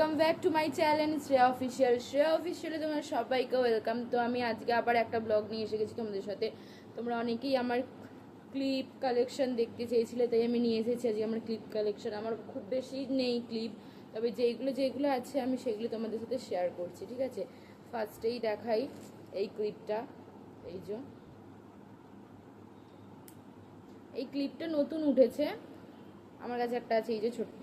Welcome back to my channel Shreya official Shreya অফিসিয়ালে তোমার সবাইকে welcome তো আমি আজকে আবার একটা ব্লগ নিয়ে এসে গেছি তোমাদের সাথে। তোমরা অনেকেই আমার ক্লিপ কালেকশন দেখতে চেয়েছিলে, তাই আমি নিয়ে এসেছি আজকে আমার ক্লিপ কালেকশন আমার খুব বেশি নেই ক্লিপ তবে যেইগুলো যেগুলো আছে আমি সেগুলো তোমাদের সাথে শেয়ার করছি, ঠিক আছে? ফার্স্টেই দেখাই এই ক্লিপটা এই যে। এই ক্লিপটা নতুন উঠেছে। আমার কাছে একটা আছে, এই যে ছোট্ট।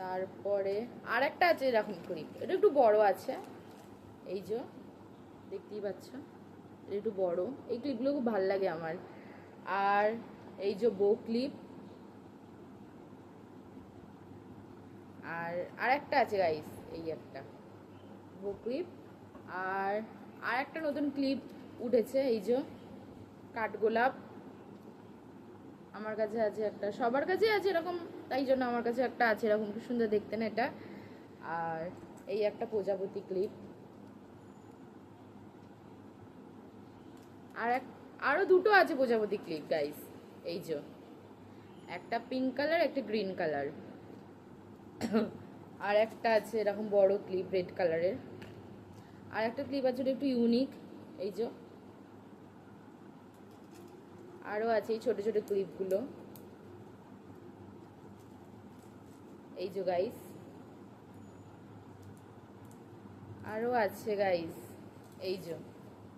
তারপরে আর একটা আছে এরকম ক্লিপ এটা একটু বড় আছে। এই যে, দেখতেই পাচ্ছ, এটা একটু বড় এই ক্লিপগুলো খুব ভালো লাগে আমার। আর এই যে বো ক্লিপ আর আর একটা আছে গাইস এই একটা বো ক্লিপ আর আর একটা নতুন ক্লিপ উঠেছে, এই যে কাঠগোলাপ। আমার কাছে আছে একটা, সবার কাছেই আছে এরকম, তাই জন্য আমার কাছে একটা আছে, এরকম খুব সুন্দর দেখতে না এটা। আর এই একটা প্রজাপতি ক্লিপ আর এক আরও দুটো আছে প্রজাপতি ক্লিপ গাইস এই যে। একটা পিঙ্ক কালার একটা গ্রিন কালার আর একটা আছে এরকম বড় ক্লিপ রেড কালারের আর একটা ক্লিপ আছে একটু ইউনিক এই যে। আরও আছে এই ছোটো ছোটো ক্লিপগুলো। এই যে গাইস আরও আছে গাইস এই যে,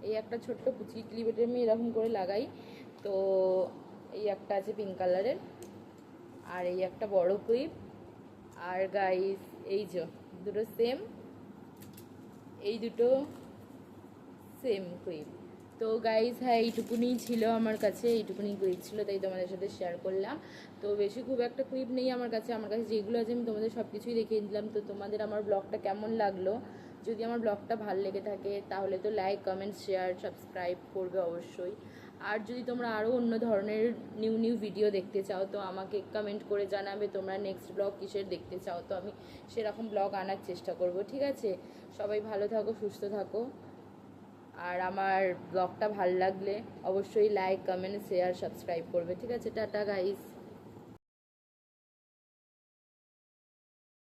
এই একটা ছোট্ট পুচকি ক্লিপ এটা আমি এরকম করে লাগাই। তো এই একটা আছে পিঙ্ক কালারের আর এই একটা বড় ক্লিপ আর গাইস এই যে, দুটো সেম এই দুটো সেম ক্লিপ তো গাইজ হ্যাঁ এইটুকুনি ছিল আমার কাছে এইটুকুনি ক্লিপ ছিল, তাই তোমাদের সাথে শেয়ার করলাম। তো বেশি খুব একটা ক্লিপ নেই আমার কাছে আমার কাছে যেগুলো আছে আমি তোমাদের সব কিছুই দেখিয়ে দিলাম। তো তোমাদের আমার ব্লগটা কেমন লাগল? যদি আমার ব্লগটা ভালো লেগে থাকে, তাহলে তো লাইক কমেন্ট শেয়ার সাবস্ক্রাইব করবে অবশ্যই। আর যদি তোমরা আরও অন্য ধরনের নিউ নিউ ভিডিও দেখতে চাও, তো আমাকে কমেন্ট করে জানাবে, তোমরা নেক্সট ব্লগ কিসের দেখতে চাও, তো আমি সেরকম ব্লগ আনার চেষ্টা করব, ঠিক আছে? সবাই ভালো থাকো, সুস্থ থাকো। আর আমার ব্লগটা ভালো লাগলে অবশ্যই লাইক কমেন্ট শেয়ার সাবস্ক্রাইব করবে। ঠিক আছে, টাটা গাইস